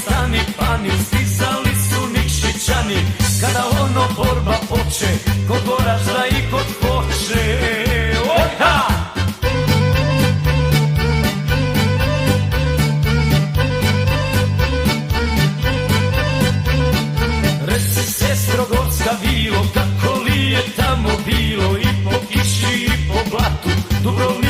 stani pani, stizali su Nikšićani, kada ono borba poče, kod Goražda i kod Foče. Oha! Reci sestro Gorska vilo, kako li je tamo bilo i po kiši i po blatu, Dubrovniku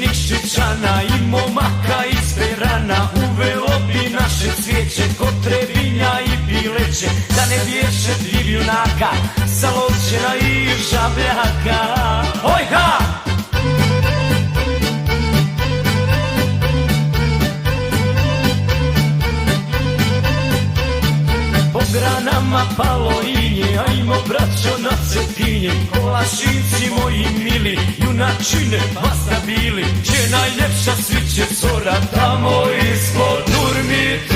Nikšićana i momaka iz Perana Uvelo bi naše cvijeće kod Trebinja i Bileće Da ne bješe divjunaka sa Lovćena i Žabljaka Oj ha! Po granama palo inje, ajmo braćo na cetinje. Kolašinci moji mili, junačine basta bili. Gdje najljepša sviće cora, tamo ispod Durmitora